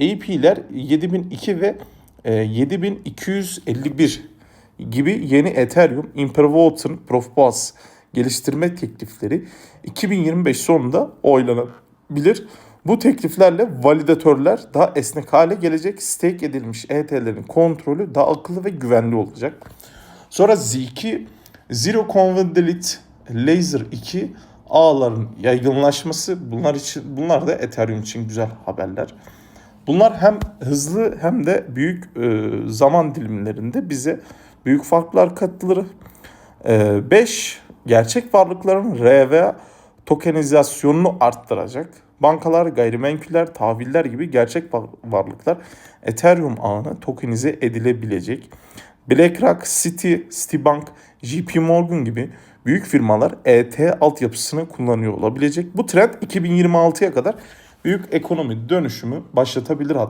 AP'ler 7002 ve e, 7251 gibi yeni Ethereum Impervoten Proof Bus geliştirme teklifleri 2025 sonunda oylanabilir. Bu tekliflerle validatörler daha esnek hale gelecek. Stake edilmiş ET'lerin kontrolü daha akıllı ve güvenli olacak. Sonra Z2 Zero Convolute Laser 2 ağların yaygınlaşması bunlar için bunlar da Ethereum için güzel haberler. Bunlar hem hızlı hem de büyük e, zaman dilimlerinde bize büyük farklar katılır. 5. gerçek varlıkların RV tokenizasyonunu arttıracak. Bankalar, gayrimenkuller, tahviller gibi gerçek var- varlıklar Ethereum ağına tokenize edilebilecek. BlackRock, Citi, Citibank, JP Morgan gibi büyük firmalar ET altyapısını kullanıyor olabilecek. Bu trend 2026'ya kadar büyük ekonomi dönüşümü başlatabilir hatta.